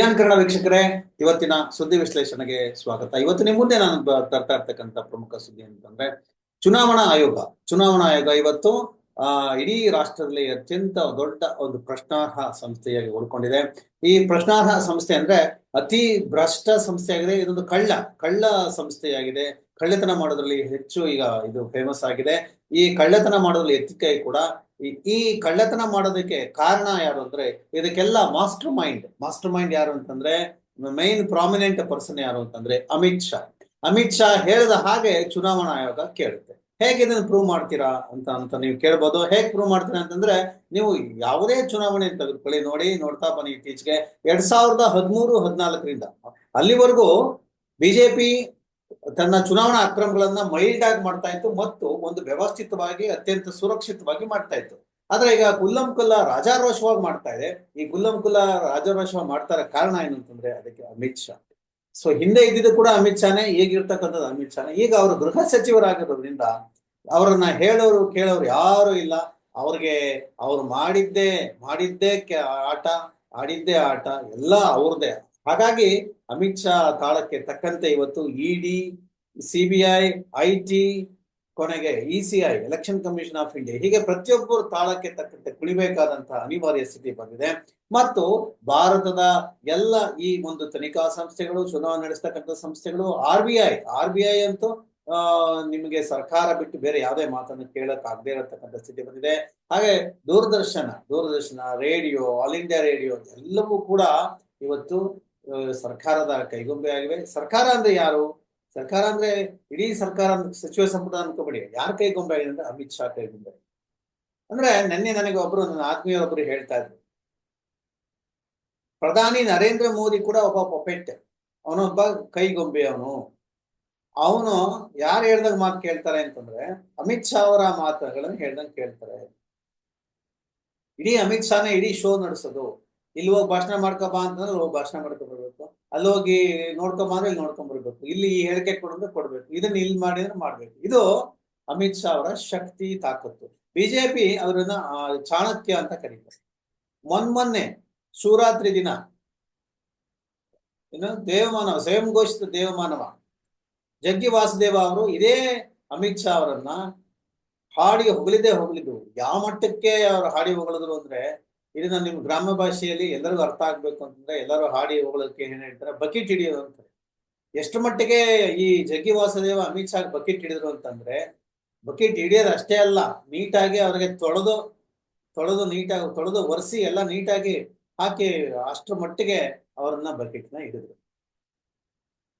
ಕನ್ನಡ ವೀಕ್ಷಕರೇ, ಇವತ್ತಿನ ಸುದ್ದಿ ವಿಶ್ಲೇಷಣೆಗೆ ಸ್ವಾಗತ. ಇವತ್ತಿನ ಮುಂದೆ ನಾನು ತರ್ತಾ ಇರ್ತಕ್ಕಂಥ ಪ್ರಮುಖ ಸುದ್ದಿ ಅಂತಂದ್ರೆ, ಚುನಾವಣಾ ಆಯೋಗ. ಚುನಾವಣಾ ಆಯೋಗ ಇವತ್ತು, ಆ, ಇಡೀ ರಾಷ್ಟ್ರದಲ್ಲಿ ಅತ್ಯಂತ ದೊಡ್ಡ ಒಂದು ಪ್ರಶ್ನಾರ್ಹ ಸಂಸ್ಥೆಯಾಗಿ ಉಳ್ಕೊಂಡಿದೆ ಈ ಪ್ರಶ್ನಾರ್ಹ ಸಂಸ್ಥೆ ಅಂದ್ರೆ ಅತಿ ಭ್ರಷ್ಟ ಸಂಸ್ಥೆಯಾಗಿದೆ ಇದೊಂದು ಕಳ್ಳ ಕಳ್ಳ ಸಂಸ್ಥೆಯಾಗಿದೆ. ಕಳ್ಳತನ ಮಾಡೋದ್ರಲ್ಲಿ ಹೆಚ್ಚು ಈಗ ಇದು ಫೇಮಸ್ ಆಗಿದೆ. ಈ ಕಳ್ಳತನ ಮಾಡೋದ್ರಲ್ಲಿ ಎತ್ತಿಕೈ ಕೂಡ ಈ- ಕಳ್ಳತನ ಮಾಡೋದಕ್ಕೆ ಕಾರಣ ಯಾರು ಅಂದ್ರೆ, ಇದಕ್ಕೆಲ್ಲ ಮಾಸ್ಟರ್ ಮೈಂಡ್ ಮಾಸ್ಟರ್ ಮೈಂಡ್ ಯಾರು ಅಂತಂದ್ರೆ ಮೈನ್ ಪ್ರಾಮಿನೆಂಟ್ ಪರ್ಸನ್ ಯಾರು ಅಂತಂದ್ರೆ, ಅಮಿತ್ ಶಾ. ಅಮಿತ್ ಶಾ ಹೇಳಿದ ಹಾಗೆ ಚುನಾವಣಾ ಆಯೋಗ ಕೇಳುತ್ತೆ. ಹೇಗೆ ಇದನ್ನ ಪ್ರೂವ್ ಮಾಡ್ತೀರಾ ಅಂತ ಅಂತ ನೀವು ಕೇಳ್ಬೋದು. ಹೇಗೆ ಪ್ರೂವ್ ಮಾಡ್ತೀರಾ ಅಂತಂದ್ರೆ, ನೀವು ಯಾವುದೇ ಚುನಾವಣೆ ತೆಗೆದುಕೊಳ್ಳಿ, ನೋಡಿ, ನೋಡ್ತಾ ಬನ್ನಿ ಇತ್ತೀಚೆಗೆ. ಎರಡ್ ಸಾವಿರದ ಹದಿಮೂರು ಹದಿನಾಲ್ಕರಿಂದ ಅಲ್ಲಿವರೆಗೂ ಬಿಜೆಪಿ ತನ್ನ ಚುನಾವಣಾ ಅಕ್ರಮಗಳನ್ನ ಮೈಲ್ಡ್ ಆಗಿ ಮಾಡ್ತಾ ಇತ್ತು ಮತ್ತು ಒಂದು ವ್ಯವಸ್ಥಿತವಾಗಿ ಅತ್ಯಂತ ಸುರಕ್ಷಿತವಾಗಿ ಮಾಡ್ತಾ ಇತ್ತು. ಆದ್ರೆ ಈಗ ಗುಲ್ಲಂ ಕುಲ್ಲ ರಾಜಾರೋಷವಾಗಿ ಮಾಡ್ತಾ ಇದೆ. ಈ ಗುಲ್ಲಂ ಕುಲ್ಲ ರಾಜಾರೋಷವಾಗಿ ಮಾಡ್ತಾರ ಕಾರಣ ಏನು ಅಂತಂದ್ರೆ ಅದಕ್ಕೆ ಅಮಿತ್ ಶಾ. ಸೊ ಹಿಂದೆ ಇದ್ದಿದ್ದು ಕೂಡ ಅಮಿತ್ ಶಾನೇ, ಈಗಿರ್ತಕ್ಕಂಥದ್ದು ಅಮಿತ್ ಶಾ ಈಗ ಅವರು ಗೃಹ ಸಚಿವರಾಗಿರೋದ್ರಿಂದ ಅವರನ್ನ ಹೇಳೋರು, ಕೇಳೋರು ಯಾರು ಇಲ್ಲ. ಅವ್ರಿಗೆ ಅವ್ರು ಮಾಡಿದ್ದೇ ಮಾಡಿದ್ದೇ ಆಟ, ಆಡಿದ್ದೇ ಆಟ, ಎಲ್ಲ ಅವ್ರದ್ದೇ ಹಾಗಾಗಿ ಅಮಿತ್ ಶಾ ತಾಳಕ್ಕೆ ತಕ್ಕಂತೆ ಇವತ್ತು ಇಡಿ, ಸಿಬಿಐ ಐ ಟಿ ಕೊನೆಗೆ E C I election commission of India, ಹೀಗೆ ಪ್ರತಿಯೊಬ್ಬರು ತಾಳಕ್ಕೆ ತಕ್ಕಂತೆ ಕುಳಿಬೇಕಾದಂತಹ ಅನಿವಾರ್ಯ ಸ್ಥಿತಿ ಬಂದಿದೆ. ಮತ್ತು ಭಾರತದ ಎಲ್ಲ ಈ ಒಂದು ತನಿಖಾ ಸಂಸ್ಥೆಗಳು, ಚುನಾವಣೆ ನಡೆಸ್ತಕ್ಕಂಥ ಸಂಸ್ಥೆಗಳು, R B I, R B I ಅಂತೂ ನಿಮಗೆ ಸರ್ಕಾರ ಬಿಟ್ಟು ಬೇರೆ ಯಾವುದೇ ಮಾತನ್ನು ಕೇಳಕ್ ಆಗದೆ ಇರತಕ್ಕಂಥ ಸ್ಥಿತಿ ಬಂದಿದೆ. ಹಾಗೆ Doordarshan Doordarshan, radio, all India radio, ಎಲ್ಲವೂ ಕೂಡ ಇವತ್ತು ಸರ್ಕಾರದ ಕೈಗೊಂಬೆ ಆಗಿವೆ. ಸರ್ಕಾರ ಅಂದ್ರೆ ಯಾರು? ಸರ್ಕಾರ ಅಂದ್ರೆ ಇಡೀ ಸರ್ಕಾರ ಸಚಿವ ಸಂಪುಟ ಅನ್ಕೊಬೇಡಿ. ಯಾರ ಕೈಗೊಂಬೆ ಆಗಿದೆ ಅಂದ್ರೆ ಅಮಿತ್ ಶಾ ಕೈಗೊಂಬೆ. ಅಂದ್ರೆ ನಿನ್ನೆ ನನಗೆ ಒಬ್ರು ನನ್ನ ಆತ್ಮೀಯರೊಬ್ರು ಹೇಳ್ತಾ ಇದ್ರು. ಪ್ರಧಾನಿ ನರೇಂದ್ರ ಮೋದಿ ಕೂಡ ಒಬ್ಬ ಪೊಪೆಟ್ ಅವನೊಬ್ಬ ಕೈಗೊಂಬೆ ಅವನು. ಅವನು ಯಾರು ಹೇಳ್ದಂಗ್ ಮಾತು ಕೇಳ್ತಾರೆ ಅಂತಂದ್ರೆ ಅಮಿತ್ ಶಾ ಅವರ ಮಾತುಗಳನ್ನು ಹೇಳ್ದಂಗೆ ಕೇಳ್ತಾರೆ. ಇಡೀ ಅಮಿತ್ ಶಾನೇ ಇಡೀ ಶೋ ನಡೆಸೋದು. ಇಲ್ಲಿ ಹೋಗಿ ಭಾಷಣ ಮಾಡ್ಕೊಬಾ ಅಂತಂದ್ರೆ ಹೋಗಿ ಭಾಷಣ ಮಾಡ್ಕೊ ಬರ್ಬೇಕು. ಅಲ್ಲಿ ಹೋಗಿ ನೋಡ್ಕೊಂಬಾ ಅಂದ್ರೆ ಇಲ್ಲಿ ನೋಡ್ಕೊಂಡ್ ಬರ್ಬೇಕು. ಇಲ್ಲಿ ಈ ಹೇಳಿಕೆ ಕೊಡಂದ್ರೆ ಕೊಡ್ಬೇಕು. ಇದನ್ನ ಇಲ್ಲಿ ಮಾಡಿದ್ರೆ ಮಾಡ್ಬೇಕು. ಇದು ಅಮಿತ್ ಶಾ ಅವರ ಶಕ್ತಿ, ತಾಕತ್ತು. ಬಿಜೆಪಿ ಅವರನ್ನ ಚಾಣಕ್ಯ ಅಂತ ಕರೀತಾರೆ. ಮೊನ್ಮೊನ್ನೆ ಶಿವರಾತ್ರಿ ದಿನ ಏನು ದೇವಮಾನವ, ಸ್ವಯಂ ಘೋಷಿತ ದೇವಮಾನವ, ಜಗ್ಗಿ ವಾಸುದೇವ ಅವರು ಇದೇ ಅಮಿತ್ ಶಾ ಅವರನ್ನ ಹಾಡಿ ಹೊಗಳಿದೆ ಹೊಗಳಿದ್ರು. ಯಾವ ಮಟ್ಟಕ್ಕೆ ಅವ್ರು ಹಾಡಿ ಹೊಗಳಿದ್ರು ಅಂದ್ರೆ ಇದನ್ನ ನಿಮ್ಮ ಗ್ರಾಮ ಭಾಷೆಯಲ್ಲಿ ಎಲ್ಲರಿಗೂ ಅರ್ಥ ಆಗ್ಬೇಕು ಅಂತಂದ್ರೆ ಎಲ್ಲರೂ ಹಾಡಿ ಹೋಗೋದಕ್ಕೆ ಏನ್ ಹೇಳ್ತಾರೆ? ಬಕೆಟ್ ಹಿಡಿಯೋದು ಅಂತಾರೆ. ಎಷ್ಟು ಮಟ್ಟಿಗೆ ಈ ಜಗ್ಗಿ ವಾಸುದೇವ ಅಮಿತ್ ಶಾ ಬಕೆಟ್ ಹಿಡಿದ್ರು ಅಂತಂದ್ರೆ, ಬಕೆಟ್ ಹಿಡಿಯೋದು ಅಷ್ಟೇ ಅಲ್ಲ, ನೀಟಾಗಿ ಅವ್ರಿಗೆ ತೊಳೆದು ತೊಳೆದು ನೀಟಾಗಿ, ತೊಳೆದು ಒರೆಸಿ ಎಲ್ಲ ನೀಟಾಗಿ ಹಾಕಿ ಅಷ್ಟರ ಮಟ್ಟಿಗೆ ಅವ್ರನ್ನ ನ ಹಿಡಿದ್ರು.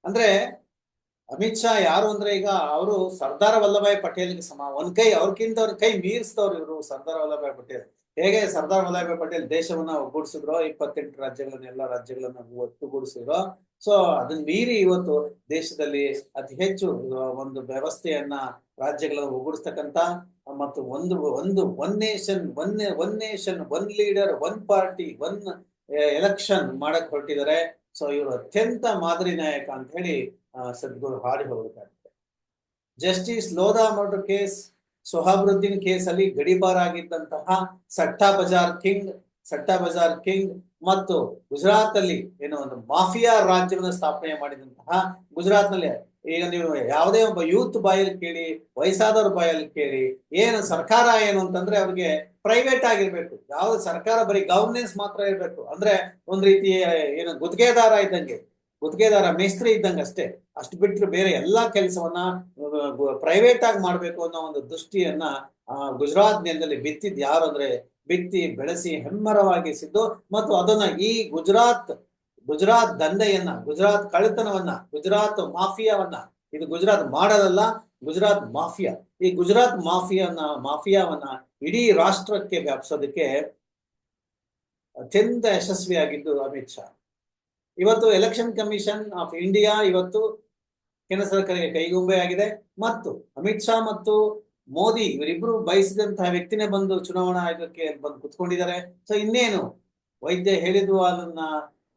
ಅಂದ್ರೆ ಅಮಿತ್ ಶಾ ಯಾರು ಅಂದ್ರೆ ಈಗ ಅವರು ಸರ್ದಾರ್ ವಲ್ಲಭಾಯ್ ಪಟೇಲ್ಗೆ ಸಮ, ಒಂದ್ ಕೈ ಅವ್ರಕ್ಕಿಂತ ಅವ್ರ ಕೈ ಮೀರಿಸಿದವ್ರು ಇವರು ಸರ್ದಾರ್ ವಲ್ಲಭಾಯ್ ಪಟೇಲ್. ಹೇಗೆ ಸರ್ದಾರ್ ವಲ್ಲಭ ಪಟೇಲ್ ದೇಶವನ್ನ ಒಗ್ಗೂಡಿಸಿದ್ರು, ಇಪ್ಪತ್ತೆಂಟು ರಾಜ್ಯಗಳನ್ನ, ಎಲ್ಲ ರಾಜ್ಯಗಳನ್ನ ಒಟ್ಟುಗೂಡಿಸಿದ್ರು, ಸೊ ಅದನ್ನ ಮೀರಿ ಇವತ್ತು ದೇಶದಲ್ಲಿ ಅತಿ ಹೆಚ್ಚು ಒಂದು ವ್ಯವಸ್ಥೆಯನ್ನ ರಾಜ್ಯಗಳನ್ನ ಒಗ್ಗೂಡಿಸ್ತಕ್ಕಂತ ಮತ್ತು ಒಂದು ಒಂದು one nation one one nation one leader one party one election ಮಾಡಕ್ ಹೊರಟಿದ್ದಾರೆ. ಸೊ ಇವರು ಅತ್ಯಂತ ಮಾದರಿ ನಾಯಕ ಅಂತ ಹೇಳಿ ಸದ್ಗುರು ಹಾಡಿ ಹೋಗ್ಬೇಕಾಗುತ್ತೆ. Justice Lodha murder case Sohrabuddin case ಅಲ್ಲಿ ಗಡಿಪಾರ್ ಆಗಿದ್ದಂತಹ ಸಟ್ಟಾ ಬಜಾರ್ ಕಿಂಗ್, ಸಟ್ಟಾ ಬಜಾರ್ ಕಿಂಗ್ ಮತ್ತು ಗುಜರಾತ್ ಅಲ್ಲಿ ಏನೋ ಒಂದು ಮಾಫಿಯಾ ರಾಜ್ಯವನ್ನು ಸ್ಥಾಪನೆ ಮಾಡಿದಂತಹ ಗುಜರಾತ್ನಲ್ಲಿ ಈಗ ನೀವು ಯಾವುದೇ ಒಬ್ಬ ಯೂತ್ ಬಾಯಲ್ಲಿ ಕೇಳಿ, ವಯಸ್ಸಾದವ್ರ ಬಾಯಲ್ಲಿ ಕೇಳಿ, ಏನು ಸರ್ಕಾರ ಏನು ಅಂತಂದ್ರೆ ಅವ್ರಿಗೆ ಪ್ರೈವೇಟ್ ಆಗಿರ್ಬೇಕು. ಯಾವ್ದು ಸರ್ಕಾರ ಬರೀ ಗವರ್ನೆನ್ಸ್ ಮಾತ್ರ ಇರಬೇಕು. ಅಂದ್ರೆ ಒಂದ್ ರೀತಿ ಏನು ಗುತ್ತಿಗೆದಾರ ಇದ್ದಂಗೆ, ಗುತ್ತಿಗೆದಾರ ಮೇಸ್ತ್ರಿ ಇದ್ದಂಗೆ ಅಷ್ಟೇ. ಅಷ್ಟು ಬಿಟ್ಟರೆ ಬೇರೆ ಎಲ್ಲಾ ಕೆಲಸವನ್ನ ಪ್ರೈವೇಟ್ ಆಗಿ ಮಾಡಬೇಕು ಅನ್ನೋ ಒಂದು ದೃಷ್ಟಿಯನ್ನ ಗುಜರಾತ್ ನೆಲದಲ್ಲಿ ಬಿತ್ತಿದ್ ಯಾರು ಅಂದ್ರೆ ಬಿತ್ತಿ, ಬೆಳೆಸಿ ಹೆಮ್ಮರವಾಗಿಸಿದ್ದು ಮತ್ತು ಅದನ್ನ ಈ ಗುಜರಾತ್ ಗುಜರಾತ್ ದಂಧೆಯನ್ನ, ಗುಜರಾತ್ ಕಳೆತನವನ್ನ ಗುಜರಾತ್ ಮಾಫಿಯಾವನ್ನ, ಇದು ಗುಜರಾತ್ ಮಾಡೋದಲ್ಲ, ಗುಜರಾತ್ ಮಾಫಿಯಾ. ಈ ಗುಜರಾತ್ ಮಾಫಿಯಾನ, ಮಾಫಿಯಾವನ್ನ ಇಡೀ ರಾಷ್ಟ್ರಕ್ಕೆ ವ್ಯಾಪಿಸೋದಕ್ಕೆ ಅತ್ಯಂತ ಯಶಸ್ವಿಯಾಗಿದ್ದು ಅಮಿತ್ ಶಾ. ಇವತ್ತು ಎಲೆಕ್ಷನ್ ಕಮಿಷನ್ ಆಫ್ ಇಂಡಿಯಾ ಇವತ್ತು ಕೇಂದ್ರ ಸರ್ಕಾರಕ್ಕೆ ಕೈಗೊಂಬೆ ಆಗಿದೆ. ಮತ್ತು ಅಮಿತ್ ಶಾ ಮತ್ತು ಮೋದಿ ಇವರಿಬ್ರು ಬಯಸಿದಂತಹ ವ್ಯಕ್ತಿನೇ ಬಂದು ಚುನಾವಣಾ ಆಯೋಗಕ್ಕೆ ಬಂದು ಕುತ್ಕೊಂಡಿದ್ದಾರೆ. ಸೊ ಇನ್ನೇನು? ವೈದ್ಯ ಹೇಳಿದ್ರು ಹಾಲನ್ನ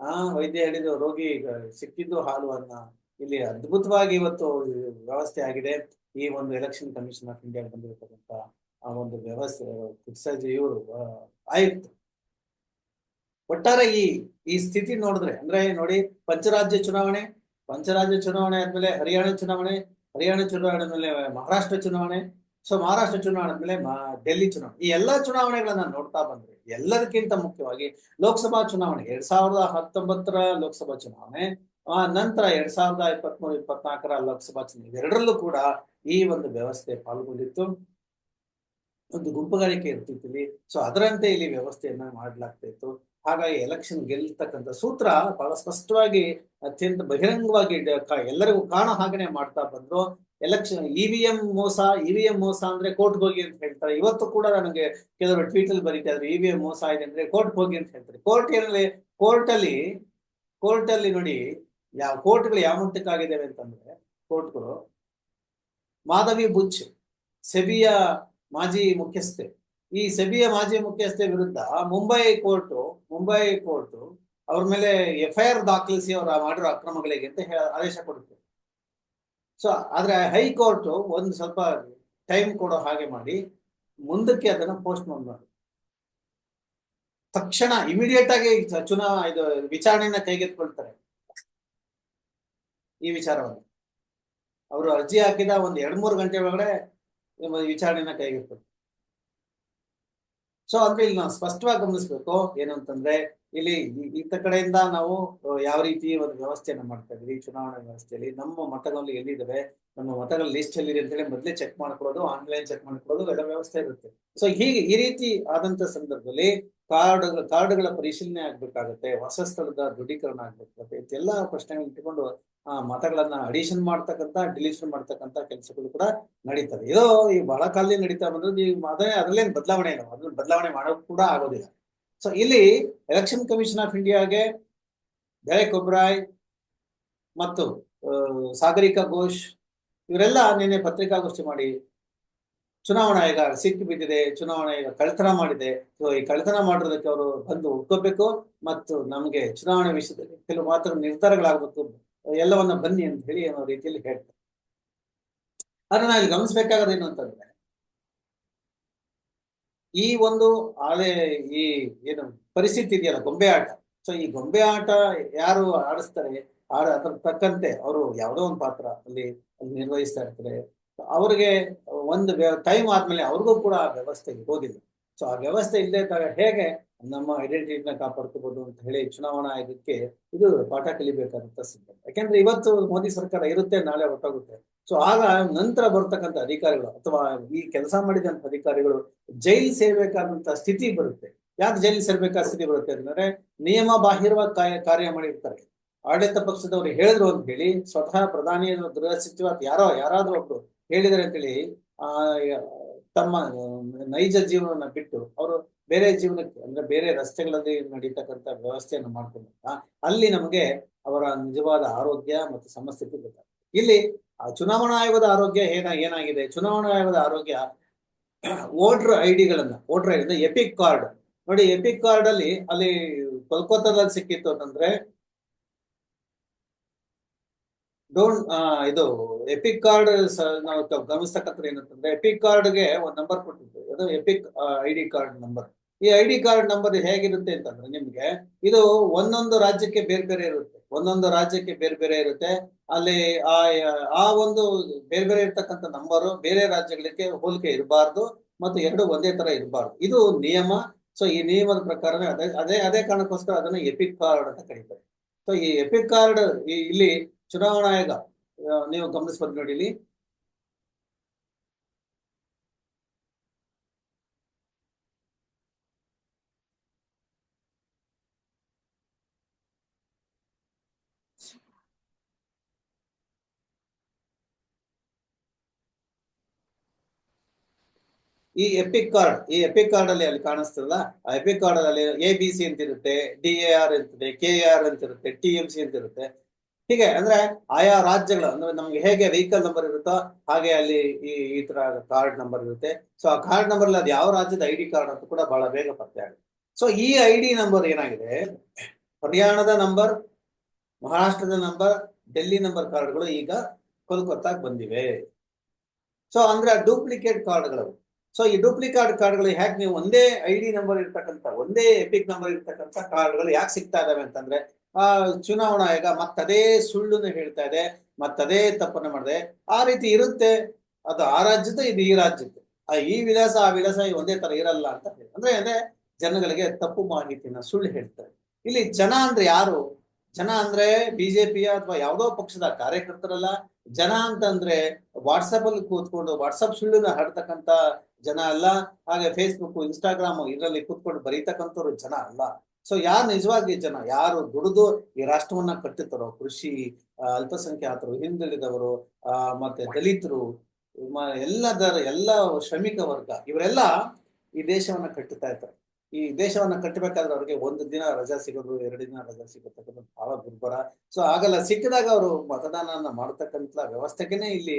ಆ, ವೈದ್ಯ ಹೇಳಿದ್ರು ರೋಗಿ ಸಿಕ್ಕಿದ್ದು ಹಾಲು ಅನ್ನ ಇಲ್ಲಿ ಅದ್ಭುತವಾಗಿ ಇವತ್ತು ವ್ಯವಸ್ಥೆ ಆಗಿದೆ. ಈ ಒಂದು ಎಲೆಕ್ಷನ್ ಕಮಿಷನ್ ಆಫ್ ಇಂಡಿಯಾ ಬಂದಿರತಕ್ಕಂತ ಆ ಒಂದು ವ್ಯವಸ್ಥೆ ಇವರು ಆಯುಕ್ತ. ಒಟ್ಟಾರೆ ಈ ಈ ಸ್ಥಿತಿ ನೋಡಿದ್ರೆ, ಅಂದ್ರೆ ನೋಡಿ, ಪಂಚರಾಜ್ಯ ಚುನಾವಣೆ ಪಂಚರಾಜ್ಯ ಚುನಾವಣೆ ಆದ್ಮೇಲೆ ಹರಿಯಾಣ ಚುನಾವಣೆ ಹರಿಯಾಣ ಚುನಾವಣೆ ಆದ್ಮೇಲೆ ಮಹಾರಾಷ್ಟ್ರ ಚುನಾವಣೆ ಸೊ ಮಹಾರಾಷ್ಟ್ರ ಚುನಾವಣೆ ಆದ್ಮೇಲೆ ಡೆಲ್ಲಿ ಚುನಾವಣೆ. ಈ ಎಲ್ಲಾ ಚುನಾವಣೆಗಳನ್ನ ನೋಡ್ತಾ ಬಂದ್ರೆ ಎಲ್ಲದಕ್ಕಿಂತ ಮುಖ್ಯವಾಗಿ ಲೋಕಸಭಾ ಚುನಾವಣೆ, ಎರಡ್ ಸಾವಿರದ ಹತ್ತೊಂಬತ್ತರ ಲೋಕಸಭಾ ಚುನಾವಣೆ, ಆ, ನಂತರ ಎರಡ್ ಸಾವಿರದ ಇಪ್ಪತ್ಮೂರು, ಇಪ್ಪತ್ನಾಲ್ಕರ ಲೋಕಸಭಾ ಚುನಾವಣೆ ಎರಡರಲ್ಲೂ ಕೂಡ ಈ ಒಂದು ವ್ಯವಸ್ಥೆ ಪಾಲ್ಗೊಂಡಿತ್ತು. ಒಂದು ಗುಂಪುಗಾರಿಕೆ ಇರ್ತಿತ್ತು ಇಲ್ಲಿ. ಸೊ ಅದರಂತೆ ಇಲ್ಲಿ ವ್ಯವಸ್ಥೆಯನ್ನ ಮಾಡಲಾಗ್ತಾ ಹಾಗಾಗಿ ಎಲೆಕ್ಷನ್ ಗೆಲ್ತಕ್ಕಂಥ ಸೂತ್ರ ಬಹಳ ಸ್ಪಷ್ಟವಾಗಿ ಅತ್ಯಂತ ಬಹಿರಂಗವಾಗಿ ಎಲ್ಲರಿಗೂ ಕಾಣೋ ಹಾಗೆನೇ ಮಾಡ್ತಾ ಬಂದ್ರು. ಎಲೆಕ್ಷನ್ ಇವಿಎಂ ಮೋಸ ಇವಿಎಂ ಮೋಸ ಅಂದ್ರೆ ಕೋರ್ಟ್ ಹೋಗಿ ಅಂತ ಹೇಳ್ತಾರೆ. ಇವತ್ತು ಕೂಡ ನನಗೆ ಕೆಲವರು ಟ್ವೀಟ್ ಅಲ್ಲಿ ಬರೀತಾ ಇದ್ರು ಎಂ ಮೋಸ ಇದೆ ಅಂದ್ರೆ ಕೋರ್ಟ್ ಹೋಗಿ ಅಂತ ಹೇಳ್ತಾರೆ. ಕೋರ್ಟ್ ಏನಲ್ಲಿ ಕೋರ್ಟ್ ಅಲ್ಲಿ ಕೋರ್ಟ್ ಅಲ್ಲಿ ನೋಡಿ, ಯಾವ, ಕೋರ್ಟ್ಗಳು ಯಾವ ಮಟ್ಟಕ್ಕಾಗಿದ್ದಾವೆ ಅಂತಂದ್ರೆ, ಕೋರ್ಟ್ಗಳು ಮಾಧವಿ ಬುಚ್, ಸೆಬಿಯ ಮಾಜಿ ಮುಖ್ಯಸ್ಥೆ ಈ ಸೆಬಿಯ ಮಾಜಿ ಮುಖ್ಯಸ್ಥೆ ವಿರುದ್ಧ ಮುಂಬೈ ಕೋರ್ಟ್ ಮುಂಬೈ ಕೋರ್ಟ್ ಅವ್ರ ಮೇಲೆ ಎಫ್ ಐ ಆರ್ ದಾಖಲಿಸಿ ಅವರ ಮಾಡಿರೋ ಅಕ್ರಮಗಳಿಗೆ ಅಂತ ಹೇಳ, ಆದೇಶ ಕೊಡುತ್ತೆ. ಸೊ ಆದ್ರೆ ಹೈಕೋರ್ಟ್ ಒಂದು ಸ್ವಲ್ಪ ಟೈಮ್ ಕೊಡೋ ಹಾಗೆ ಮಾಡಿ ಮುಂದಕ್ಕೆ ಅದನ್ನ ಪೋಸ್ಟ್ ಮಾಡಿ. ತಕ್ಷಣ ಇಮಿಡಿಯೇಟ್ ಆಗಿ ಚುನಾವ ಚುನಾ ಇದು ವಿಚಾರಣೆಯನ್ನ ಕೈಗೆತ್ಕೊಳ್ತಾರೆ ಈ ವಿಚಾರವನ್ನು. ಅವರು ಅರ್ಜಿ ಹಾಕಿದ ಒಂದ್ ಎರಡ್ ಮೂರು ಗಂಟೆ ಒಳಗಡೆ ವಿಚಾರಣೆಯನ್ನ ಕೈಗೆತ್ಕೊಳ್ತಾರೆ ಸೊ ಅಂದ್ರೆ ಇಲ್ಲಿ ನಾವು ಸ್ಪಷ್ಟವಾಗಿ ಗಮನಿಸ್ಬೇಕು, ಏನು ಅಂತಂದ್ರೆ, ಇಲ್ಲಿ ಈತ ಕಡೆಯಿಂದ ನಾವು ಯಾವ ರೀತಿ ಒಂದು ವ್ಯವಸ್ಥೆಯನ್ನ ಮಾಡ್ತಾ ಇದ್ವಿ ಚುನಾವಣಾ ವ್ಯವಸ್ಥೆಯಲ್ಲಿ ನಮ್ಮ ಮತಗಳು ಎಲ್ಲಿದ್ದಾವೆ? ನಮ್ಮ ಮತಗಳ ಲಿಸ್ಟ್ ಎಲ್ಲಿದೆ ಅಂತೇಳಿ ಮೊದಲೇ ಚೆಕ್ ಮಾಡ್ಕೊಳ್ಳೋದು ಆನ್ಲೈನ್ ಚೆಕ್ ಮಾಡ್ಕೊಳ್ಳೋದು, ಎಲ್ಲ ವ್ಯವಸ್ಥೆ ಇರುತ್ತೆ. ಸೊ ಹೀಗೆ ಈ ರೀತಿ ಆದಂತ ಸಂದರ್ಭದಲ್ಲಿ ಕಾರ್ಡ್, ಕಾರ್ಡ್ಗಳ ಪರಿಶೀಲನೆ ಆಗ್ಬೇಕಾಗತ್ತೆ, ಹೊಸ ಸ್ಥಳದ ದೃಢೀಕರಣ ಆಗ್ಬೇಕಾಗತ್ತೆ, ಇದೆಲ್ಲ ಪ್ರಶ್ನೆಗಳನ್ನ ಇಟ್ಟುಕೊಂಡು, ಆ ಮತಗಳನ್ನ ಅಡಿಷನ್ ಮಾಡ್ತಕ್ಕಂತ ಡಿಲೀಷನ್ ಮಾಡ್ತಕ್ಕಂತ ಕೆಲಸಗಳು ಕೂಡ ನಡೀತದೆ ಇದು ಈ ಬಹಳ ಕಾಲೇ ನಡೀತಾ ಬಂದ್ರೆ ಈ ಅದೇ ಅದರಲ್ಲೇನು ಬದಲಾವಣೆ ಇಲ್ಲ ಅದನ್ನ ಬದಲಾವಣೆ ಮಾಡೋಕೆ ಕೂಡ ಆಗೋದಿಲ್ಲ. ಸೊ ಇಲ್ಲಿ ಎಲೆಕ್ಷನ್ ಕಮಿಷನ್ ಆಫ್ ಇಂಡಿಯಾಗೆ ಡೆರೆಕ್ ಒಬ್ರಾಯ್ ಮತ್ತು ಸಾಗರಿಕಾ ಘೋಷ್, ಇವರೆಲ್ಲ ನಿನ್ನೆ ಪತ್ರಿಕಾಗೋಷ್ಠಿ ಮಾಡಿ ಚುನಾವಣಾ ಆಯೋಗ ಸಿಕ್ಕಿ ಬಿದ್ದಿದೆ, ಚುನಾವಣಾ ಆಯೋಗ ಕಳ್ತನ ಮಾಡಿದೆ. ಸೊ ಈ ಕಳ್ತನ ಮಾಡಿರೋದಕ್ಕೆ ಅವರು ಬಂದು ಉಟ್ಕೋಬೇಕು ಮತ್ತು ನಮಗೆ ಚುನಾವಣೆ ವಿಷಯದಲ್ಲಿ ಕೆಲವು ಮಾತ್ರ ನಿರ್ಧಾರಗಳಾಗಬೇಕು. ಎಲ್ಲವನ್ನ ಬನ್ನಿ ಅಂತ ಹೇಳಿ ಅನ್ನೋ ರೀತಿಯಲ್ಲಿ ಹೇಳ್ತಾರೆ. ಆದ್ರೆ ನಾವು ಇಲ್ಲಿ ಗಮನಿಸ್ಬೇಕಾಗದ ಏನು ಅಂತಂದ್ರೆ ಈ ಒಂದು ಆಳೆ ಈ ಏನು ಪರಿಸ್ಥಿತಿ ಇದೆಯಲ್ಲ, ಗೊಂಬೆ ಆಟ. ಸೊ ಈ ಗೊಂಬೆ ಆಟ ಯಾರು ಆಡಿಸ್ತಾರೆ, ಆಡ ಅದ್ರ ತಕ್ಕಂತೆ ಅವರು ಯಾವುದೋ ಒಂದು ಪಾತ್ರ ಅಲ್ಲಿ ಅಲ್ಲಿ ನಿರ್ವಹಿಸ್ತಾ ಇರ್ತಾರೆ. ಅವ್ರಿಗೆ ಒಂದು ಟೈಮ್ ಆದ್ಮೇಲೆ ಅವ್ರಿಗೂ ಕೂಡ ಆ ವ್ಯವಸ್ಥೆ ಇರೋದಿಲ್ಲ ಸೊ ಆ ವ್ಯವಸ್ಥೆ ಇಲ್ಲದೆ ಇದ್ದಾಗ ಹೇಗೆ ನಮ್ಮ ಐಡೆಂಟಿಟಿನ ಕಾಪಾಡ್ಕೋಬಹುದು ಅಂತ ಹೇಳಿ ಚುನಾವಣಾ ಆಯೋಗಕ್ಕೆ ಇದು ಪಾಠ ಕಲಿಬೇಕಾದಂತ ಸಂದರ್ಭ ಯಾಕೆಂದ್ರೆ ಇವತ್ತು ಮೋದಿ ಸರ್ಕಾರ ಇರುತ್ತೆ, ನಾಳೆ ಹೊರಟೋಗುತ್ತೆ. ಸೊ ಆಗ ನಂತರ ಬರ್ತಕ್ಕಂಥ ಅಧಿಕಾರಿಗಳು ಅಥವಾ ಈ ಕೆಲಸ ಮಾಡಿದಂತ ಅಧಿಕಾರಿಗಳು ಜೈಲ್ ಸೇರ್ಬೇಕಾದಂತ ಸ್ಥಿತಿ ಬರುತ್ತೆ. ಯಾಕೆ ಜೈಲ್ ಸೇರ್ಬೇಕಾದ ಸ್ಥಿತಿ ಬರುತ್ತೆ ಅಂದ್ರೆ ನಿಯಮ ಬಾಹಿರವಾಗಿ ಕಾರ್ಯ ಕಾರ್ಯ ಮಾಡಿರ್ತಾರೆ. ಆಡಳಿತ ಪಕ್ಷದವರು ಹೇಳಿದ್ರು ಅಂತ ಹೇಳಿ ಸ್ವತಃ ಪ್ರಧಾನಿ ಗೃಹ ಸಚಿವ ಯಾರೋ, ಯಾರಾದ್ರೂ ಒಬ್ರು ಹೇಳಿದ್ದಾರೆ ಅಂತೇಳಿ, ಆ ತಮ್ಮ, ನೈಜ ಜೀವನವನ್ನ ಬಿಟ್ಟು ಅವರು ಬೇರೆ ಜೀವನಕ್ಕೆ, ಅಂದ್ರೆ ಬೇರೆ ರಸ್ತೆಗಳಲ್ಲಿ ನಡೀತಕ್ಕಂಥ ವ್ಯವಸ್ಥೆಯನ್ನು ಮಾಡ್ಕೊಂಡಾಗ ಅಲ್ಲಿ ನಮಗೆ ಅವರ ನಿಜವಾದ ಆರೋಗ್ಯ ಮತ್ತು ಸಮಸ್ಥಿತಿ ಗೊತ್ತಾಗ್ತದೆ ಇಲ್ಲಿ, ಆ, ಚುನಾವಣಾ ಆಯೋಗದ ಆರೋಗ್ಯ ಏನ, ಏನಾಗಿದೆ? ಚುನಾವಣಾ ಆಯೋಗದ ಆರೋಗ್ಯ, ವೋಟರ್ ಐ ಡಿಗಳನ್ನ ವೋಟರ್ ಐಡಿ ಅಂದ್ರೆ ಎಪಿಕ್ ಕಾರ್ಡ್ ನೋಡಿ ಎಪಿಕ್ ಕಾರ್ಡ್ ಅಲ್ಲಿ ಅಲ್ಲಿ ಕೋಲ್ಕತ್ತಾದಲ್ಲಿ ಸಿಕ್ಕಿತ್ತು ಅಂತಂದ್ರೆ ಡೋಂಟ್ ಇದು ಎಪಿಕ್ ಕಾರ್ಡ್ ನಾವು ಗಮನಿಸ್ತಕ್ಕಂಥ ಏನಂತಂದ್ರೆ ಎಪಿಕ್ ಕಾರ್ಡ್ಗೆ ಒಂದು ನಂಬರ್ ಕೊಟ್ಟಿದ್ದು. ಅದು EPIC I D card number ಈ ಐ ಡಿ ಕಾರ್ಡ್ ನಂಬರ್ ಹೇಗಿರುತ್ತೆ ಅಂತಂದ್ರೆ ನಿಮ್ಗೆ ಇದು ಒಂದೊಂದು ರಾಜ್ಯಕ್ಕೆ ಬೇರೆ ಬೇರೆ ಇರುತ್ತೆ. ಒಂದೊಂದು ರಾಜ್ಯಕ್ಕೆ ಬೇರೆ ಬೇರೆ ಇರುತ್ತೆ. ಅಲ್ಲಿ ಆ ಆ ಒಂದು ಬೇರೆ ಬೇರೆ ಇರ್ತಕ್ಕಂಥ ನಂಬರ್ ಬೇರೆ ರಾಜ್ಯಗಳಿಗೆ ಹೋಲಿಕೆ ಇರಬಾರ್ದು ಮತ್ತು ಎರಡು ಒಂದೇ ತರ ಇರಬಾರ್ದು. ಇದು ನಿಯಮ. ಸೊ ಈ ನಿಯಮದ ಪ್ರಕಾರನೇ ಅದೇ ಅದೇ ಅದೇ ಕಾರಣಕ್ಕೋಸ್ಕರ ಅದನ್ನ ಎಪಿಕ್ ಕಾರ್ಡ್ ಅಂತ ಕರೀತಾರೆ. ಸೊ ಈ ಎಪಿಕ್ ಕಾರ್ಡ್ ಇಲ್ಲಿ ಚುನಾವಣಾ ಆಯೋಗ ನೀವು ಗಮನಿಸ್ಬೋದು ನೋಡಿ ಇಲ್ಲಿ. ಈ ಎಪಿಕ್ ಕಾರ್ಡ್ ಈ ಎಪಿಕ್ ಕಾರ್ಡ್ ಅಲ್ಲಿ ಅಲ್ಲಿ ಕಾಣಿಸ್ತದಲ್ಲ, ಆ ಎಪಿಕ್ ಕಾರ್ಡ್ ಅಲ್ಲಿ ಎ ಬಿ ಸಿ ಅಂತ ಇರುತ್ತೆ ಡಿ ಎ ಆರ್ ಇರ್ತದೆ ಕೆ ಆರ್ ಅಂತ ಇರುತ್ತೆ ಟಿ ಎಂ ಸಿ ಅಂತ ಇರುತ್ತೆ ಹೀಗೆ ಅಂದ್ರೆ ಆಯಾ ರಾಜ್ಯಗಳು, ಅಂದ್ರೆ ನಮ್ಗೆ ಹೇಗೆ ವೆಹಿಕಲ್ ನಂಬರ್ ಇರುತ್ತೋ ಹಾಗೆ ಅಲ್ಲಿ ಈ ಈ ತರ ಕಾರ್ಡ್ ನಂಬರ್ ಇರುತ್ತೆ. ಸೊ ಆ ಕಾರ್ಡ್ ನಂಬರ್ ಅದು ಯಾವ ರಾಜ್ಯದ ಐ ಕಾರ್ಡ್ ಅಂತ ಕೂಡ ಬಹಳ ಬೇಗ ಪತ್ತೆ ಆಗುತ್ತೆ. ಸೊ ಈ ಐ ಡಿ ನಂಬರ್ ಏನಾಗಿದೆ? ಹರಿಯಾಣದ ನಂಬರ್ ಮಹಾರಾಷ್ಟ್ರದ ನಂಬರ್ ಡೆಲ್ಲಿ ನಂಬರ್ ಕಾರ್ಡ್ಗಳು ಈಗ ಕೋಲ್ಕತ್ತಾಗ ಬಂದಿವೆ. ಸೊ ಅಂದ್ರೆ ಡೂಪ್ಲಿಕೇಟ್ ಕಾರ್ಡ್ಗಳು ಸೊ ಈ ಡೂಪ್ಲಿಕೇಟ್ ಕಾರ್ಡ್ಗಳು ಯಾಕೆ ನೀವು ಒಂದೇ ಐ ಡಿ ನಂಬರ್ ಇರ್ತಕ್ಕಂಥ, ಒಂದೇ ಎಪಿಕ್ ನಂಬರ್ ಇರ್ತಕ್ಕಂಥ ಕಾರ್ಡ್ಗಳು ಯಾಕೆ ಸಿಗ್ತಾ ಇದಾವೆ ಅಂತಂದ್ರೆ ಆ ಚುನಾವಣಾ ಆಯೋಗ ಮತ್ತದೇ ಸುಳ್ಳುನ್ನು ಹೇಳ್ತಾ ಇದೆ, ಮತ್ತದೇ ತಪ್ಪನ್ನು ಮಾಡಿದೆ. ಆ ರೀತಿ ಇರುತ್ತೆ. ಅದು ಆ ರಾಜ್ಯದ ಇದು ಈ ರಾಜ್ಯದ್ದು. ಆ ಈ ವಿಳಾಸ, ಆ ವಿಳಾಸ ಒಂದೇ ತರ ಇರಲ್ಲ ಅಂತ ಹೇಳಿ. ಅಂದ್ರೆ ಅಂದ್ರೆ ಜನಗಳಿಗೆ ತಪ್ಪು ಮಾಹಿತಿನ ಸುಳ್ಳು ಹೇಳ್ತಾರೆ. ಇಲ್ಲಿ ಜನ ಅಂದ್ರೆ ಯಾರು? ಜನ ಅಂದ್ರೆ ಬಿಜೆಪಿಯ ಅಥವಾ ಯಾವುದೋ ಪಕ್ಷದ ಕಾರ್ಯಕರ್ತರಲ್ಲ? ಜನ ಅಂತಂದ್ರೆ ವಾಟ್ಸಪ್ ಅಲ್ಲಿ ಕೂತ್ಕೊಂಡು ವಾಟ್ಸಪ್ ಸುಳ್ಳುನ ಹರಡ್ತಕ್ಕಂತ ಜನ ಅಲ್ಲ. ಹಾಗೆ ಫೇಸ್ಬುಕ್ ಇನ್ಸ್ಟಾಗ್ರಾಮ್ ಇದರಲ್ಲಿ ಕೂತ್ಕೊಂಡು ಬರೀತಕ್ಕಂಥವ್ರು ಜನ ಅಲ್ಲ. ಸೊ ಯಾರು ನಿಜವಾಗಿ ಜನ, ಯಾರು ದುಡಿದು ಈ ರಾಷ್ಟ್ರವನ್ನ ಕಟ್ಟುತ್ತಾರೋ ಕೃಷಿ ಅಲ್ಪಸಂಖ್ಯಾತರು, ಹಿಂದುಳಿದವರು ಮತ್ತೆ ದಲಿತರು ಎಲ್ಲ ದರ ಎಲ್ಲ ಶ್ರಮಿಕ ವರ್ಗ, ಇವರೆಲ್ಲ ಈ ದೇಶವನ್ನ ಕಟ್ಟುತ್ತಾ ಇರ್ತಾರೆ. ಈ ದೇಶವನ್ನ ಕಟ್ಟಬೇಕಾದ್ರೆ ಅವ್ರಿಗೆ ಒಂದು ದಿನ ರಜಾ ಸಿಗೋದು, ಎರಡು ದಿನ ರಜಾ ಸಿಗತಕ್ಕಂಥ ಬಹಳ ದುರ್ಬರ ಸೊ ಆಗಲ್ಲ ಸಿಕ್ಕಿದಾಗ ಅವರು ಮತದಾನನ ಮಾಡತಕ್ಕಂಥ ವ್ಯವಸ್ಥೆಗೆನೆ ಇಲ್ಲಿ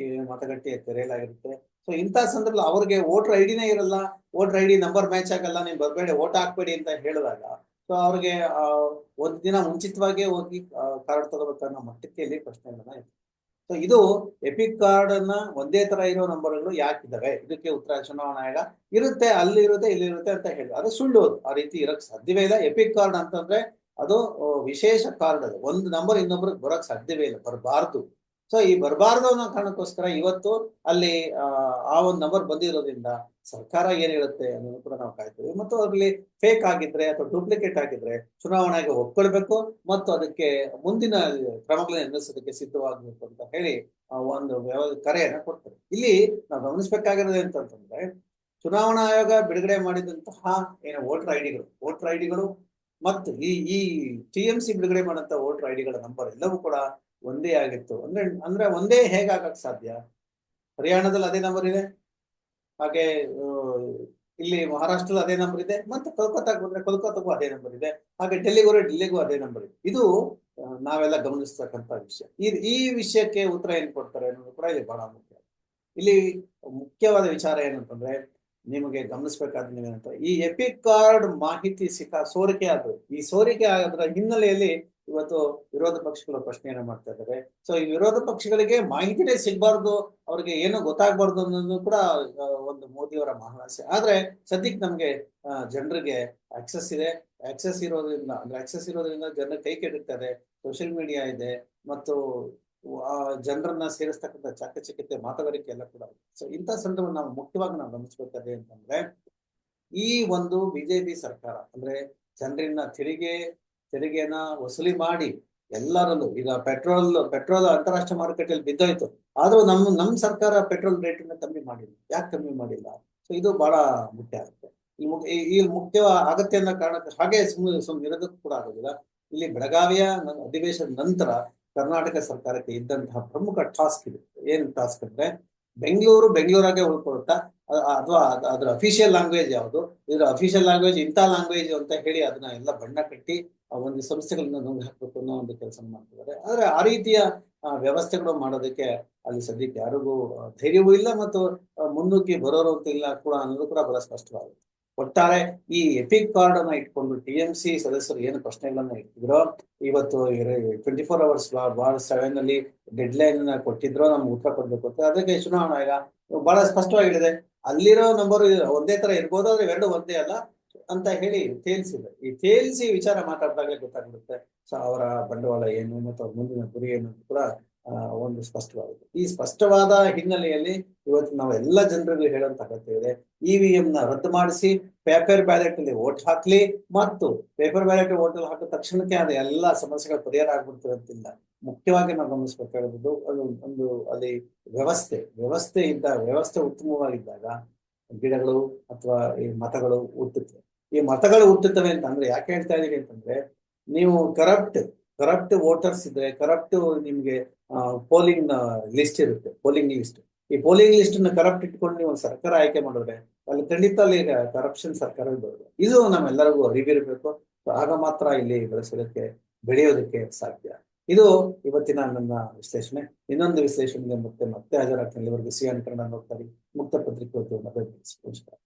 ಈ ಮತಗಟ್ಟೆ ತೆರೆಯಲಾಗಿರುತ್ತೆ. ಸೊ ಇಂಥ ಸಂದರ್ಭದಲ್ಲಿ ಅವ್ರಿಗೆ ವೋಟರ್ ಐಡಿನೇ ಇರಲ್ಲ ವೋಟರ್ ಡಿ ನಂಬರ್ ಮ್ಯಾಚ್ ಆಗಲ್ಲ ನೀವು ಬರಬೇಡಿ ವೋಟ್ ಹಾಕ್ಬೇಡಿ ಅಂತ ಹೇಳಿದಾಗ ಸೊ ಅವ್ರಿಗೆ ಒಂದು ದಿನ ಮುಂಚಿತವಾಗೇ ಹೋಗಿ ಕಾರ್ಡ್ ತಗೋಬೇಕನ್ನೋ ಮಟ್ಟಕ್ಕೆ ಇಲ್ಲಿ ಪ್ರಶ್ನೆಗಳನ್ನ ಇದೆ ಸೊ ಇದು ಎಪಿಕ್ ಕಾರ್ಡ್ ಅನ್ನ ಒಂದೇ ತರ ಇರೋ ನಂಬರ್ಗಳು ಯಾಕಿದ್ದಾವೆ ಇದಕ್ಕೆ ಉತ್ತರ ಚುನಾವಣಾ ಆಯೋಗ ಇರುತ್ತೆ, ಅಲ್ಲಿ ಇರುತ್ತೆ, ಇಲ್ಲಿ ಇರುತ್ತೆ ಅಂತ ಹೇಳಿ ಅದು ಸುಳ್ಳು ಆ ರೀತಿ ಇರಕ್ ಸಾಧ್ಯವೇ ಇಲ್ಲ. ಎಪಿಕ್ ಕಾರ್ಡ್ ಅಂತಂದ್ರೆ ಅದು, ವಿಶೇಷ ಕಾರ್ಡ್ ಅದು. ಒಂದು ನಂಬರ್ ಇನ್ನೊಬ್ರಿಗೆ ಬರಕ್ ಸಾಧ್ಯವೇ ಇಲ್ಲ. ಬರಬಾರ್ದು. ಸೊ ಈ ಬರಬಾರ್ದು ಅನ್ನೋ ಕಾರಣಕ್ಕೋಸ್ಕರ ಇವತ್ತು ಅಲ್ಲಿ ಆ, ಒಂದು ನಂಬರ್ ಬಂದಿರೋದ್ರಿಂದ ಸರ್ಕಾರ ಏನ್ ಹೇಳುತ್ತೆ ಅನ್ನೋದು ಕೂಡ ನಾವು ಕಾಯ್ತೀವಿ. ಮತ್ತು ಅಲ್ಲಿ ಫೇಕ್ ಆಗಿದ್ರೆ ಅಥವಾ ಡೂಪ್ಲಿಕೇಟ್ ಆಗಿದ್ರೆ ಚುನಾವಣೆಗೆ ಒಪ್ಕೊಳ್ಬೇಕು ಮತ್ತು ಅದಕ್ಕೆ ಮುಂದಿನ ಕ್ರಮಗಳನ್ನ ಎದುರಿಸೋದಕ್ಕೆ ಸಿದ್ಧವಾಗಬೇಕು ಅಂತ ಹೇಳಿ ಆ ಒಂದು ಕರೆಯನ್ನ ಕೊಡ್ತಾರೆ. ಇಲ್ಲಿ ನಾವು ಗಮನಿಸಬೇಕಾಗಿರೋದು ಅಂತಂತಂದ್ರೆ ಚುನಾವಣಾ ಆಯೋಗ ಬಿಡುಗಡೆ ಮಾಡಿದಂತಹ ಏನು ವೋಟರ್ ಐಡಿಗಳು ವೋಟರ್ ಐಡಿಗಳು ಮತ್ತು ಈ ಈ ಟಿ ಎಂ ಸಿ ಬಿಡುಗಡೆ ಮಾಡಂತ ವೋಟರ್ ಐಡಿಗಳ ನಂಬರ್ ಎಲ್ಲವೂ ಕೂಡ ಒಂದೇ ಆಗಿತ್ತು. ಅಂದ್ರೆ ಅಂದ್ರೆ ಒಂದೇ ಹೇಗಾಗಕ್ ಸಾಧ್ಯ? ಹರಿಯಾಣದಲ್ಲಿ ಅದೇ ನಂಬರ್ ಇದೆ? ಹಾಗೆ ಇಲ್ಲಿ ಮಹಾರಾಷ್ಟ್ರದಲ್ಲಿ ಅದೇ ನಂಬರ್ ಇದೆ? ಮತ್ತೆ ಕೋಲ್ಕತ್ತಾಗ ಬಂದ್ರೆ ಕೋಲ್ಕತ್ತಾಗೂ ಅದೇ ನಂಬರ್ ಇದೆ. ಹಾಗೆ ಡೆಲ್ಲಿಗೂ ಡೆಲ್ಲಿಗೂ ಅದೇ ನಂಬರ್ ಇದೆ. ಇದು ನಾವೆಲ್ಲ ಗಮನಿಸ್ತಕ್ಕಂಥ ವಿಷಯ. ಈ ಈ ವಿಷಯಕ್ಕೆ ಉತ್ತರ ಏನ್ ಕೊಡ್ತಾರೆ ಅನ್ನೋದು ಕೂಡ ಇಲ್ಲಿ ಬಹಳ ಮುಖ್ಯ. ಇಲ್ಲಿ ಮುಖ್ಯವಾದ ವಿಚಾರ ಏನಂತಂದ್ರೆ ನಿಮಗೆ ಗಮನಿಸಬೇಕಾದ ಏನಂತ ಈ ಎಪಿಕ್ ಕಾರ್ಡ್ ಮಾಹಿತಿ ಸಿಕ್ಕ ಸೋರಿಕೆ ಆದ್ರು ಈ ಸೋರಿಕೆ ಆದ್ರ ಹಿನ್ನೆಲೆಯಲ್ಲಿ ಇವತ್ತು ವಿರೋಧ ಪಕ್ಷಗಳು ಪ್ರಶ್ನೆಯನ್ನ ಮಾಡ್ತಾ ಇದ್ದಾರೆ ಸೊ ಈ ವಿರೋಧ ಪಕ್ಷಗಳಿಗೆ ಮಾಹಿತಿನೇ ಸಿಗಬಾರ್ದು, ಅವ್ರಿಗೆ ಏನು ಗೊತ್ತಾಗ್ಬಾರ್ದು ಅನ್ನೋದು ಕೂಡ ಒಂದು ಮೋದಿಯವರ ಮಹಾಸೆ ಆದ್ರೆ ಸದ್ಯಕ್ಕೆ ನಮ್ಗೆ ಜನರಿಗೆ ಆಕ್ಸೆಸ್ ಇದೆ. ಆಕ್ಸೆಸ್ ಇರೋದ್ರಿಂದ, ಅಂದ್ರೆ ಆಕ್ಸೆಸ್ ಇರೋದ್ರಿಂದ ಜನರ ಕೈ ಕೆಡುತ್ತದೆ ಸೋಷಿಯಲ್ ಮೀಡಿಯಾ ಇದೆ. ಮತ್ತು, ಆ, ಜನರನ್ನ ಸೇರಿಸ್ತಕ್ಕಂಥ ಚಾಕಚಕ್ಯತೆ, ಮಾತುಗಾರಿಕೆ ಎಲ್ಲ ಕೂಡ ಸೊ ಇಂಥ ಸಂದರ್ಭ ನಾವು ಮುಖ್ಯವಾಗಿ ನಾವು ಗಮನಿಸ್ಬೇಕಾದ್ರೆ ಅಂತಂದ್ರೆ, ಈ ಒಂದು ಬಿಜೆಪಿ ಸರ್ಕಾರ ಅಂದ್ರೆ ಜನರಿಂದ ತೆರಿಗೆ ತೆರಿಗೆನ ವಸೂಲಿ ಮಾಡಿ ಎಲ್ಲರಲ್ಲೂ, ಈಗ ಪೆಟ್ರೋಲ್ ಪೆಟ್ರೋಲ್ ಅಂತಾರಾಷ್ಟ್ರೀಯ ಮಾರುಕಟ್ಟೆಯಲ್ಲಿ ಬಿದ್ದೋಯ್ತು. ಆದ್ರೂ ನಮ್ ನಮ್ ಸರ್ಕಾರ ಪೆಟ್ರೋಲ್ ರೇಟ್ ಅನ್ನ ಕಮ್ಮಿ ಮಾಡಿಲ್ಲ. ಯಾಕೆ ಕಮ್ಮಿ ಮಾಡಿಲ್ಲ? ಸೊ ಇದು ಬಹಳ ಮುಖ್ಯ ಆಗುತ್ತೆ. ಈ ಮುಖ್ಯ ಅಗತ್ಯ ಅನ್ನೋ ಕಾರಣಕ್ಕೆ ಹಾಗೆ ಸುಮ್ಮನೆ ಸುಮ್ಮನೆ ಇರೋದಕ್ಕೂ ಕೂಡ ಆಗೋದಿಲ್ಲ. ಇಲ್ಲಿ ಬೆಳಗಾವಿಯ ಅಧಿವೇಶನ ನಂತರ ಕರ್ನಾಟಕ ಸರ್ಕಾರಕ್ಕೆ ಇದ್ದಂತಹ ಪ್ರಮುಖ ಟಾಸ್ಕ್ ಇದೆ. ಏನ್ ಟಾಸ್ಕ್ ಅಂದ್ರೆ ಬೆಂಗಳೂರು ಬೆಂಗಳೂರಾಗೆ ಉಳ್ಕೊಳುತ್ತಾ? ಅಥವಾ ಅದರ ಅಫಿಷಿಯಲ್ ಲ್ಯಾಂಗ್ವೇಜ್ ಯಾವುದು? ಇದ್ರ ಅಫಿಷಿಯಲ್ ಲ್ಯಾಂಗ್ವೇಜ್ ಇಂಥ ಲ್ಯಾಂಗ್ವೇಜ್ ಅಂತ ಹೇಳಿ ಅದನ್ನ ಎಲ್ಲ ಬಣ್ಣ ಕಟ್ಟಿ ಒಂದು ಸಂಸ್ಥೆಗಳನ್ನ ನುಂಗ್ ಹಾಕಬೇಕು ಅನ್ನೋ ಒಂದು ಕೆಲಸ ಮಾಡ್ತಿದ್ದಾರೆ. ಆದ್ರೆ ಆ ರೀತಿಯ ವ್ಯವಸ್ಥೆಗಳು ಮಾಡೋದಕ್ಕೆ ಅಲ್ಲಿ ಸದ್ಯಕ್ಕೆ ಯಾರಿಗೂ ಧೈರ್ಯವೂ ಇಲ್ಲ ಮತ್ತು ಮುನ್ನುಗ್ಗಿ ಬರೋರು ಅಂತ ಇಲ್ಲ ಕೂಡ ಅನ್ನೋದು ಕೂಡ ಬಹಳ ಸ್ಪಷ್ಟವಾಗುತ್ತೆ. ಒಟ್ಟಾರೆ ಈ ಎಪಿಕ್ ಕಾರ್ಡ್ ಅನ್ನ ಇಟ್ಕೊಂಡು ಟಿ ಎಂ ಸಿ ಸದಸ್ಯರು ಏನು ಪ್ರಶ್ನೆಗಳನ್ನ ಇಟ್ಟಿದ್ರು, ಇವತ್ತು twenty four hours by seven ಅಲ್ಲಿ ಡೆಡ್ ಲೈನ್ ಕೊಟ್ಟಿದ್ರು, ನಮ್ಗೆ ಉತ್ತರ ಕೊಡ್ಬೇಕು ಅಂತ. ಅದಕ್ಕೆ ಚುನಾವಣಾ ಆಯೋಗ ಬಹಳ ಸ್ಪಷ್ಟವಾಗಿಡಿದೆ ಅಲ್ಲಿರೋ ನಂಬರ್ ಒಂದೇ ತರ ಇರ್ಬೋದು, ಆದ್ರೆ ಎರಡು ಒಂದೇ ಅಲ್ಲ ಅಂತ ಹೇಳಿ ತೇಲ್ಸಿದೆ. ಈ ತೇಲ್ಸಿ ವಿಚಾರ ಮಾತಾಡಿದಾಗಲೇ ಗೊತ್ತಾಗ್ಬಿಡುತ್ತೆ. ಸೊ ಅವರ ಬಂಡವಾಳ ಏನು, ಮತ್ತು ಅವ್ರ ಮುಂದಿನ ಗುರಿ ಏನು ಅಂತ ಕೂಡ ಒಂದು ಸ್ಪಷ್ಟವಾಗಿದೆ. ಈ ಸ್ಪಷ್ಟವಾದ ಹಿನ್ನೆಲೆಯಲ್ಲಿ ಇವತ್ತು ನಾವು ಎಲ್ಲ ಜನರಿಗೂ ಹೇಳುವಂತ ಅಗತ್ಯ ಇದೆ ಇವಿಎಂ ನ ರದ್ದು ಮಾಡಿಸಿ ಪೇಪರ್ ಬ್ಯಾಲೆಟ್ ಅಲ್ಲಿ ವೋಟ್ ಹಾಕ್ಲಿ, ಮತ್ತು ಪೇಪರ್ ಬ್ಯಾಲೆಟ್ ವೋಟ್ ಹಾಕಿದ ತಕ್ಷಣಕ್ಕೆ ಅದು ಎಲ್ಲ ಸಮಸ್ಯೆಗಳು ಪರಿಹಾರ ಆಗ್ಬಿಡ್ತದೆ ಅಂತಿಲ್ಲ ಮುಖ್ಯವಾಗಿ ನಾವು ಗಮನಿಸ್ಬೇಕಾಗಿರೋದು ಅದು ಒಂದು ಅಲ್ಲಿ ವ್ಯವಸ್ಥೆ ವ್ಯವಸ್ಥೆ ಇದ್ದ, ವ್ಯವಸ್ಥೆ ಉತ್ತಮವಾಗಿದ್ದಾಗ ಗಿಡಗಳು ಅಥವಾ ಈ ಮತಗಳು ಹುಟ್ಟುತ್ತವೆ. ಈ ಮತಗಳು ಹುಟ್ಟುತ್ತವೆ ಅಂತಂದ್ರೆ ಯಾಕೆ ಹೇಳ್ತಾ ಇದೀನಿ ಅಂತಂದ್ರೆ, ನೀವು ಕರಪ್ಟ್ ಕರಪ್ಟ್ ವೋಟರ್ಸ್ ಇದ್ರೆ ಕರಪ್ಟ್ ನಿಮ್ಗೆ ಪೋಲಿಂಗ್ ಲಿಸ್ಟ್ ಇರುತ್ತೆ ಪೋಲಿಂಗ್ ಲಿಸ್ಟ್ ಈ ಪೋಲಿಂಗ್ ಲಿಸ್ಟ್ನ ಕರಪ್ಟ್ ಇಟ್ಕೊಂಡು ನೀವು ಸರ್ಕಾರ ಆಯ್ಕೆ ಮಾಡಿದ್ರೆ ಅಲ್ಲಿ ಖಂಡಿತ ಅಲ್ಲಿ ಕರಪ್ಷನ್ ಸರ್ಕಾರ ಬರುತ್ತೆ. ಇದು ನಮ್ಮೆಲ್ಲರಿಗೂ ಅರಿವಿರಬೇಕು ಆಗ ಮಾತ್ರ ಇಲ್ಲಿ ಬೆಳೆಸೋದಕ್ಕೆ, ಬೆಳೆಯೋದಕ್ಕೆ ಸಾಧ್ಯ. ಇದು ಇವತ್ತಿನ ನನ್ನ ವಿಶ್ಲೇಷಣೆ. ಇನ್ನೊಂದು ವಿಶ್ಲೇಷಣೆಗೆ ಮತ್ತೆ ಮತ್ತೆ ಹಾಜರಾಗ್ತೀನಿ. ಇಲ್ಲಿವರೆಗೂ ಸಿ ಎನ್ ಕನ್ನಡ ನೋಡ್ತಾರೆ ಮುಕ್ತ ಪತ್ರಿಕೆ ನಮಸ್ಕಾರ.